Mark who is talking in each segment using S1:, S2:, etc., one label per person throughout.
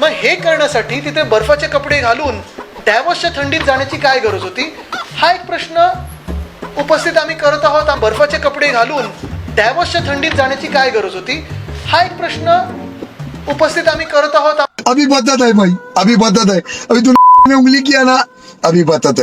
S1: मग हे करण्यासाठी तिथे बर्फाचे कपडे घालून डॅवसच्या थंडीत जाण्याची काय गरज होती? हा एक प्रश्न उपस्थित आम्ही करत आहोत. बर्फाचे कपडे घालून डॅवसच्या थंडीत जाण्याची काय गरज होती? हा एक प्रश्न उपस्थित आम्ही करत आहोत. आ-
S2: अभी भाई. अभी आहे. है अभी तूने उंगली किया ना? अभी बताता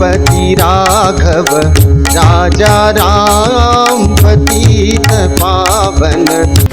S3: पती राघव राजा राम पती पावन.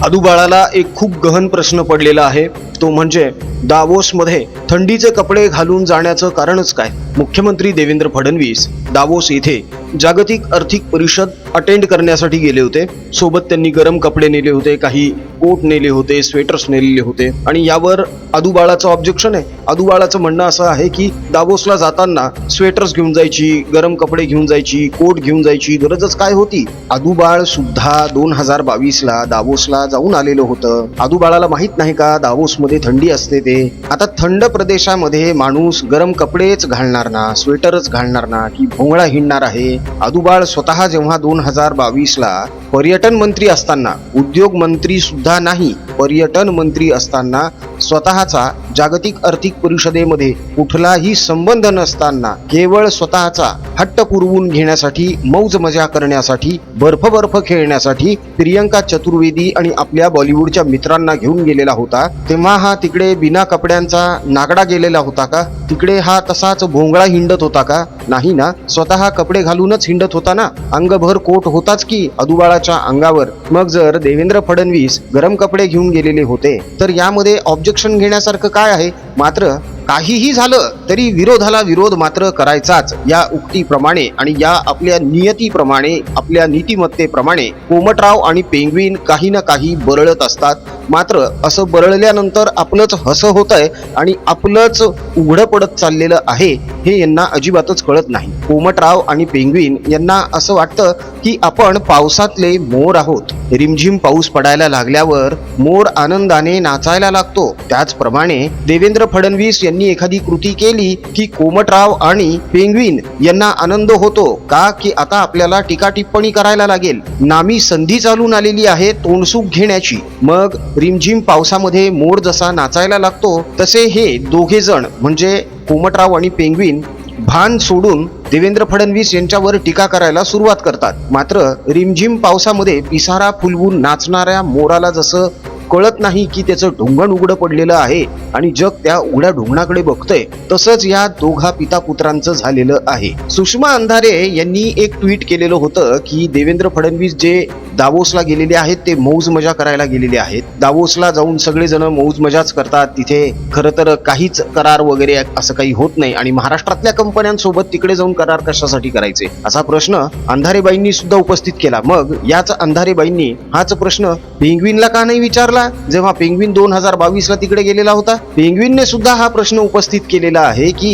S4: अदुबाळाला एक खूप गहन प्रश्न पडलेला आहे. तो म्हणजे दावोसमध्ये थंडीचे कपडे घालून जाण्याचं कारणच काय? मुख्यमंत्री देवेंद्र फडणवीस दावोस येथे जागतिक आर्थिक परिषद अटेंड करण्यासाठी गेले होते. सोबत त्यांनी गरम कपडे नेले होते काही कोट नेले होते स्वेटर्स नेलेले होते. आणि यावर आदुबाळाचं ऑब्जेक्शन आहे. आदुबाळाचं म्हणणं असं आहे की दावोसला जाताना स्वेटर्स घेऊन जायची गरम कपडे घेऊन जायची कोट घेऊन जायची गरजच काय होती? आदुबाळ सुद्धा दोन हजार बावीसला दावोसला जाऊन आलेलं होतं. आदूबाळाला माहीत नाही का दावोसमध्ये थंडी असते ते. आता थंड प्रदेशामध्ये माणूस गरम कपडेच घालणार ना स्वेटरच घालणार ना की भोंगळा हिंडणार आहे. आदूबाळ स्वतः जेव्हा दोन हजार बावीस ला पर्यटन मंत्री असताना उद्योग मंत्री सुद्धा नाही पर्यटन मंत्री असताना स्वतःचा जागतिक आर्थिक परिषदेमध्ये कुठलाही संबंध नसताना केवळ स्वतःचा हट्ट पुरवून घेण्यासाठी मौज मजा करण्यासाठी बर्फ बर्फ खेळण्यासाठी प्रियंका चतुर्वेदी आणि आपल्या बॉलिवूडच्या मित्रांना घेऊन गेलेला होता. तेव्हा हा तिकडे बिना कपड्यांचा नागडा गेलेला होता का? तिकडे हा तसाच भोंगळा हिंडत होता का? नाही ना स्वतः कपडे घालूनच हिंडत होता ना? अंगभर कोट होताच की अदुबाळाच्या अंगावर? मग जर देवेंद्र फडणवीस गरम कपडे घेऊन गेलेले होते तर यामध्ये ऑब्जेक्शन घेण्यासारखं काय आहे? मात्र काहीही झालं तरी विरोधाला विरोध मात्र करायचाच. या उक्तीप्रमाणे आणि या आपल्या नियतीप्रमाणे आपल्या नीतिमत्तेप्रमाणे कोमटराव आणि पेंग्विन काही ना काही बरळत असतात. मात्र असं बरळल्यानंतर आपलंच हसं होत आहे आणि आपलंच उघडं पडत चाललेलं आहे हे यांना अजिबातच कळत नाही. कोमटराव आणि पेंग्विन यांना असं वाटतं की आपण पावसातले मोर आहोत. रिमझिम पाऊस पडायला लागल्यावर मोर आनंदाने नाचायला लागतो. त्याचप्रमाणे देवेंद्र फडणवीस यांनी एखादी कृती केली की कोमटराव आणि पेंग्विन यांना आनंद होतो. का की आता आपल्याला टीका टिप्पणी करायला लागेल. नामी संधी चालून आलेली आहे तोंडसूक घेण्याची. मग रिमझिम पावसामध्ये मोर जसा नाचायला लागतो तसे हे दोघे जण म्हणजे कोमटराव आणि पेंग्विन भान सोडून देवेंद्र फडणवीस यांच्यावर टीका करायला सुरुवात करतात. मात्र रिमझिम पावसामध्ये पिसारा फुलवून नाचणाऱ्या मोराला जसं कळत नाही की त्याचं ढोंगण उघडं पडलेलं आहे आणि जग त्या उघड्या ढोंगणाकडे बघतंय तसंच या दोघा पिता पुत्रांचं झालेलं आहे. सुषमा अंधारे यांनी एक ट्विट केलेलं होतं की देवेंद्र फडणवीस जे दावोसला गेलेले आहेत ते मौज मजा करायला गेलेले आहेत. दावोसला जाऊन सगळेजण मौज मजाच करतात तिथे खरं तर काहीच करार वगैरे असं काही होत नाही आणि महाराष्ट्रातल्या कंपन्यांसोबत तिकडे जाऊन करार कशासाठी करायचे? असा प्रश्न अंधारेबाईंनी सुद्धा उपस्थित केला. मग याच अंधारेबाईंनी हाच प्रश्न पेंग्विनला का नाही विचारला? जेव्हा पेंग्विन दोन हजार बावीस ला तिकडे गेलेला होता पेंग्विनने सुद्धा हा प्रश्न उपस्थित केलेला आहे की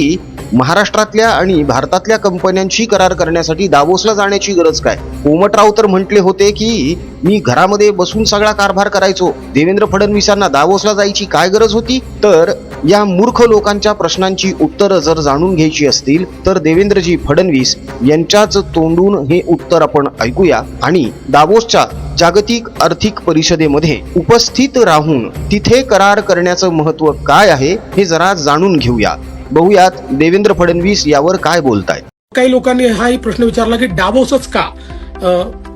S4: महाराष्ट्रातल्या आणि भारतातल्या कंपन्यांशी करार करण्यासाठी दावोसला जाण्याची गरज काय? कोमटराव तर म्हटले होते की मी घरामध्ये बसून सगळा कारभार करायचो. देवेंद्र फडणवीसांना दावोसला जायची काय गरज होती? तर या मूर्ख लोकांच्या प्रश्नांची उत्तरं जर जाणून घ्यायची असतील तर देवेंद्रजी फडणवीस यांच्याच तोंडून हे उत्तर आपण ऐकूया आणि दावोसच्या जागतिक आर्थिक परिषदेमध्ये उपस्थित राहून तिथे करार करण्याचं महत्त्व काय आहे हे जरा जाणून घेऊया. बघूयात देवेंद्र फडणवीस यावर काय बोलतायत.
S5: काही लोकांनी हाही प्रश्न विचारला की डावोसच का?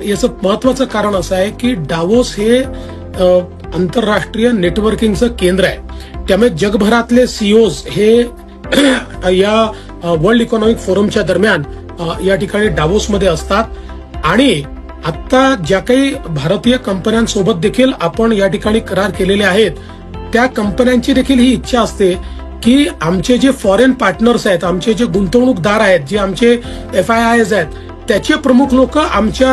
S5: याचं महत्वाचं कारण असं आहे की डावोस हे आंतरराष्ट्रीय नेटवर्किंगचं केंद्र आहे. त्यामुळे जगभरातले सीओज हे या वर्ल्ड इकॉनॉमिक फोरमच्या दरम्यान या ठिकाणी डावोसमध्ये असतात. आणि आता ज्या काही भारतीय कंपन्यांसोबत देखील आपण या ठिकाणी करार केलेले आहेत त्या कंपन्यांची देखील ही इच्छा असते की आमचे जे फॉरेन पार्टनर्स आहेत आमचे जे गुंतवणूकदार आहेत जे आमचे एफ आय आयज आहेत त्याचे प्रमुख लोक आमच्या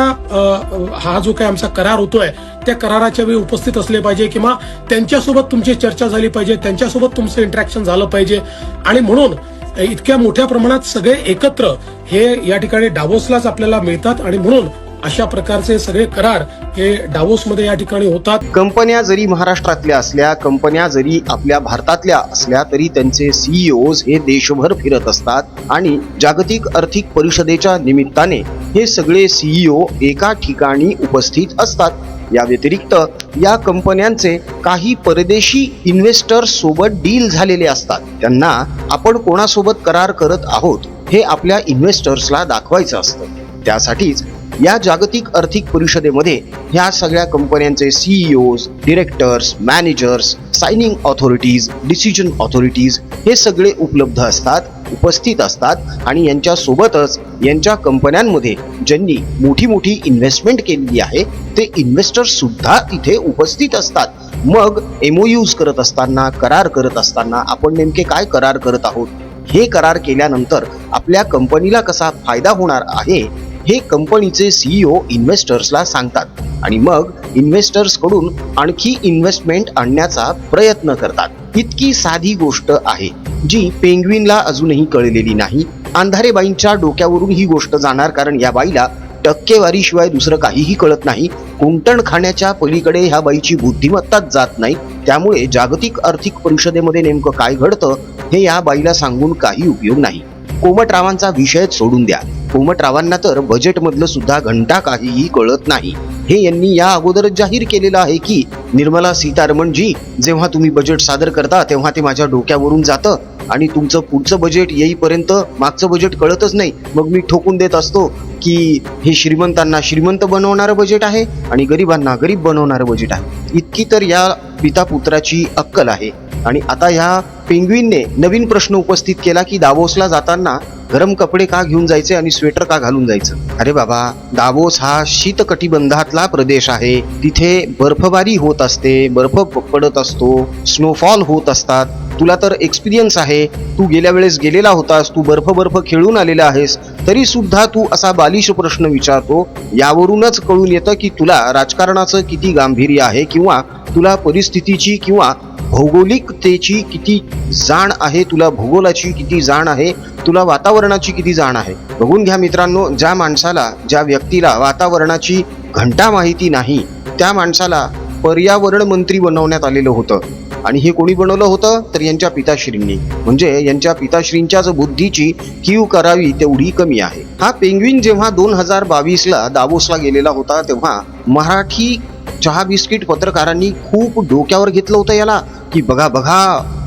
S5: हा जो काही आमचा करार होतोय त्या कराराच्या वेळी उपस्थित असले पाहिजे किंवा त्यांच्यासोबत तुमची चर्चा झाली पाहिजे त्यांच्यासोबत तुमचं इंटरॅक्शन झालं पाहिजे. आणि म्हणून इतक्या मोठ्या प्रमाणात सगळे एकत्र हे या ठिकाणी डावोसलाच आपल्याला मिळतात. आणि म्हणून अशा प्रकारचे सगळे करार हे डावोसमध्ये या ठिकाणी होतात.
S4: कंपन्या जरी महाराष्ट्रातल्या असल्या कंपन्या जरी आपल्या भारतातल्या असल्या तरी त्यांचे सीईओज हे देशभर फिरत असतात आणि जागतिक आर्थिक परिषदेच्या निमित्ताने हे सगळे सीईओ एका ठिकाणी उपस्थित असतात. या व्यतिरिक्त या कंपन्यांचे काही परदेशी इन्व्हेस्टर्स सोबत डील झालेले असतात. त्यांना आपण कोणासोबत करार करत आहोत हे आपल्या इन्व्हेस्टर्सला दाखवायचं असतं. त्यासाठीच या जागतिक आर्थिक परिषदेमध्ये ह्या सगळ्या कंपन्यांचे CEOs directors managers signing authorities decision authorities हे सगळे उपलब्ध असतात उपस्थित असतात आणि यांच्या सोबतच यांच्या कंपन्यांमध्ये ज्यांनी मोठी मोठी इन्व्हेस्टमेंट केलेली आहे ते इन्व्हेस्टर्स सुद्धा इथे उपस्थित असतात. मग एमओयूज करत असताना करार करत असताना आपण नेमके काय करार करत आहोत? हे करार केल्यानंतर आपल्या कंपनीला कसा फायदा होणार आहे? हे कंपनीचे सीईओ इन्व्हेस्टर्सला सांगतात. आणि मग इन्व्हेस्टर्सकडून आणखी इन्व्हेस्टमेंट आणण्याचा प्रयत्न करतात. इतकी साधी गोष्ट आहे जी पेंग्विनला अजूनही कळलेली नाही. अंधारेबाईंच्या डोक्यावरून ही गोष्ट जाणार कारण या बाईला टक्केवारीशिवाय दुसरं काहीही कळत नाही. कुंटण खाण्याच्या पलीकडे ह्या बाईची बुद्धिमत्ताच जात नाही. त्यामुळे जागतिक आर्थिक परिषदेमध्ये नेमकं काय घडतं हे या बाईला सांगून काही उपयोग नाही. कोमटरावांचा विषयच सोडून द्या. उमटरावांना तर बजेटमधलं सुद्धा घंटा काहीही कळत नाही. हे यांनी या अगोदरच जाहीर केलेलं आहे की निर्मला सीतारमण जी जेव्हा तुम्ही बजेट सादर करता तेव्हा ते माझ्या डोक्यावरून जातं आणि तुमचं पुढचं बजेट येईपर्यंत मागचं बजेट कळतच नाही. मग मी ठोकून देत असतो की हे श्रीमंतांना श्रीमंत बनवणारं बजेट आहे आणि गरिबांना गरीब बनवणारं बजेट आहे. इतकी तर या पिता पुत्राची अक्कल आहे. आणि आता ह्या पेंग्विनने नवीन प्रश्न उपस्थित केला की दावोसला जाताना गरम कपडे का घेऊन जायचे आणि स्वेटर का घालून जायचं? अरे बाबा दावोस हा शीतकटिबंधातला प्रदेश आहे. तिथे बर्फबारी होत असते बर्फ पडत असतो स्नोफॉल होत असतात. तुला तर एक्सपिरियन्स आहे. तू गेल्या वेळेस गेलेला होतास तू बर्फ बर्फ खेळून आलेला आहेस तरी सुद्धा तू असा बालिश प्रश्न विचारतो. यावरूनच कळून येतं की तुला राजकारणाचं किती गांभीर्य आहे किंवा तुला परिस्थितीची किंवा भौगोलिकतेची किती जाण आहे तुला भूगोलाची किती जाण आहे तुला वातावरणाची किती जाण आहे? बघून घ्या मित्रांनो ज्या माणसाला ज्या व्यक्तीला वातावरणाची घंटा माहिती नाही त्या माणसाला पर्यावरण मंत्री बनवण्यात आलेलं होतं. आणि हे कोणी बनवलं होतं? तर यांच्या पिताश्रींनी. म्हणजे यांच्या पिताश्रींच्याच बुद्धीची कीव करावी तेवढी कमी आहे. हा पेंग्विन जेव्हा दोन हजार बावीसला दावोसला गेलेला होता तेव्हा मराठी चहा बिस्किट पत्रकारांनी खूप डोक्यावर घेतलं होतं याला की बघा बघा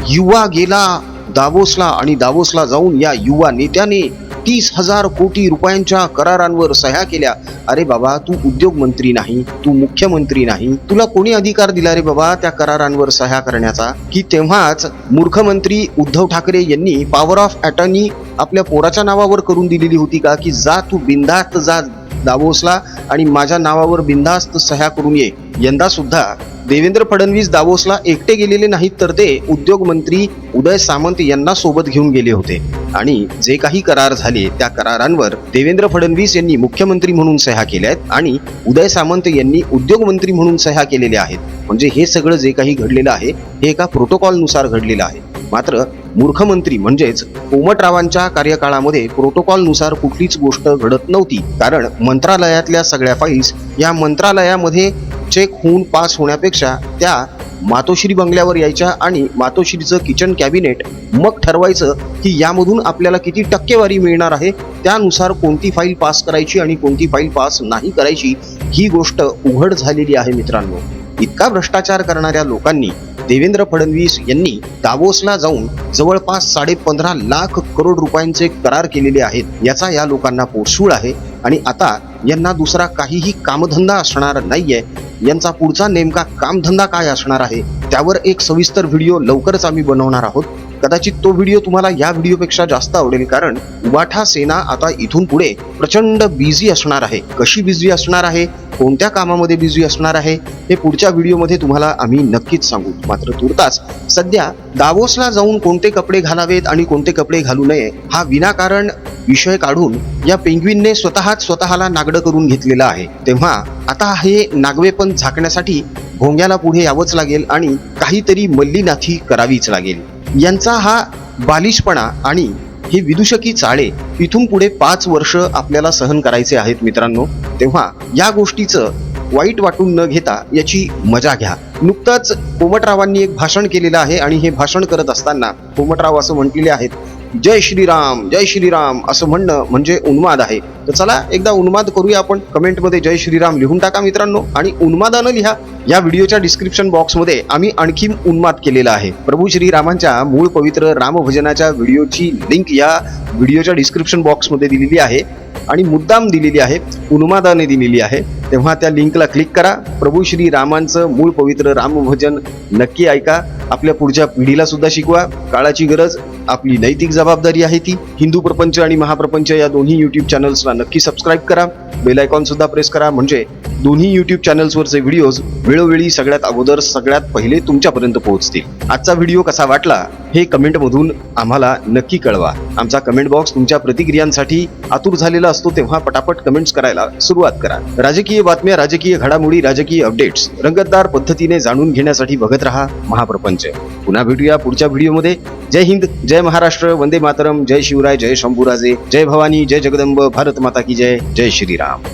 S4: युवा गेला दावोसला आणि दावोसला जाऊन या युवा नेत्याने तीस हजार कोटी रुपयांच्या करारांवर सह्या केल्या. अरे बाबा तू उद्योग मंत्री नाही तू मुख्यमंत्री नाही तुला कोणी अधिकार दिला रे बाबा त्या करारांवर सह्या करण्याचा? की तेव्हाच मूर्खमंत्री उद्धव ठाकरे यांनी पॉवर ऑफ अटॉर्नी आपल्या पोराच्या नावावर करून दिलेली होती का? की जा तू बिंदात जा दावोसला आणि माझ्या नावावर बिंदास्त सह्या करून ये. यंदा सुद्धा देवेंद्र फडणवीस दावोसला एकटे गेलेले नाहीत तर ते उद्योग मंत्री उदय सामंत यांना सोबत घेऊन गेले होते. आणि जे काही करार झाले त्या करारांवर देवेंद्र फडणवीस यांनी मुख्यमंत्री म्हणून सह्या केल्या आहेत आणि उदय सामंत यांनी उद्योग मंत्री म्हणून सह्या केलेल्या आहेत. म्हणजे हे सगळं जे काही घडलेलं आहे हे एका प्रोटोकॉलनुसार घडलेलं आहे. मात्र मूर्खमंत्री म्हणजेच कोमटरावांच्या कार्यकाळामध्ये प्रोटोकॉलनुसार कुठलीच गोष्ट घडत नव्हती. कारण मंत्रालयातल्या सगळ्या फाईल्स या मंत्रालयामध्ये चेक होऊन पास होण्यापेक्षा त्या मातोश्री बंगल्यावर यायच्या आणि मातोश्रीचं किचन कॅबिनेट मग ठरवायचं की यामधून आपल्याला किती टक्केवारी मिळणार आहे त्यानुसार कोणती फाईल पास करायची आणि कोणती फाईल पास नाही करायची ही गोष्ट उघड झालेली आहे मित्रांनो. इतका भ्रष्टाचार करणाऱ्या लोकांनी देवेंद्र फडणवीस यांनी दावोसला जाऊन जवळपास साडेपंधरा लाख करोड रुपयांचे करार केलेले आहेत. याचा या लोकांना पोसूळ आहे आणि आता यांना दुसरा काहीही कामधंदा असणार नाहीये. यांचा पुढचा नेमका कामधंदा काय असणार आहे? त्यावर एक सविस्तर व्हिडिओ लवकरच आम्ही बनवणार आहोत. कदाचित तो व्हिडिओ तुम्हाला या व्हिडिओपेक्षा जास्त आवडेल कारण उबाठा सेना आता इथून पुढे प्रचंड बिझी असणार आहे. कशी बिझी असणार आहे? कोणत्या कामामध्ये बिझी असणार आहे? हे पुढच्या व्हिडिओमध्ये तुम्हाला आम्ही नक्कीच सांगू. मात्र तुर्तास सध्या दावोसला जाऊन कोणते कपडे घालावेत आणि कोणते कपडे घालू नये हा विनाकारण विषय काढून या पेंग्विनने स्वतःच स्वतःला नागडं करून घेतलेलं आहे. तेव्हा आता हे नागवेपण झाकण्यासाठी भोंग्याला पुढे यावंच लागेल आणि काहीतरी मल्लीनाथी करावीच लागेल. यांचा हा बालिशपणा आणि हे विदूषकी चाळे इथून पुढे पाच वर्ष आपल्याला सहन करायचे आहेत मित्रांनो तेव्हा या गोष्टीचं वाईट वाटून न घेता याची मजा घ्या. नुकतंच कोमटरावांनी एक भाषण केलेलं आहे आणि हे भाषण करत असताना कोमटराव असं म्हटलेले आहेत जय श्रीराम जय श्रीराम असं म्हणणं म्हणजे उन्माद आहे. तर चला एकदा उन्माद करूया आपण. कमेंटमध्ये जय श्रीराम लिहून टाका मित्रांनो. आणि उन्मादानं लिहा. या व्हिडिओच्या डिस्क्रिप्शन बॉक्समध्ये आम्ही आणखी उन्माद केलेला आहे. प्रभू श्रीरामांच्या मूळ पवित्र रामभजनाच्या व्हिडिओची लिंक या व्हिडिओच्या डिस्क्रिप्शन बॉक्समध्ये दिलेली आहे. आणि मुद्दाम दिलेली आहे. उन्मादाने दिलेली आहे. तेव्हा त्या लिंकला क्लिक करा. प्रभू श्री रामांचं मूळ पवित्र रामभजन नक्की ऐका. आपल्या पुढच्या पिढीला सुद्धा शिकवा. काळाची गरज आपली नैतिक जबाबदारी आहे ती. हिंदू प्रपंच आणि महाप्रपंच या दोन्ही युट्यूब चॅनल्सला नक्की सबस्क्राईब करा. बेल आयकॉन सुद्धा प्रेस करा. म्हणजे दोन्ही युट्यूब चॅनल्सवरचे व्हिडिओज वेळोवेळी सगळ्यात अगोदर सगळ्यात पहिले तुमच्यापर्यंत पोहोचतील. आजचा व्हिडिओ कसा वाटला हे कमेंटमधून आम्हाला नक्की कळवा. आमचा कमेंट बॉक्स तुमच्या प्रतिक्रियांसाठी आतुर झालेला असतो तेव्हा पटापट कमेंट्स करायला सुरुवात करा. राजकीय बातम्या राजकीय घडामोडी राजकीय अपडेट्स रंगतदार पद्धतीने जाणून घेण्यासाठी बघत रहा महाप्रपंच. पुन्हा भेटूया पुढच्या व्हिडिओमध्ये जय हिंद जय महाराष्ट्र वंदे मातरम जय शिवराय जय शंभूराजे जय भवानी जय जगदंब भारत माता की जय जय श्रीराम.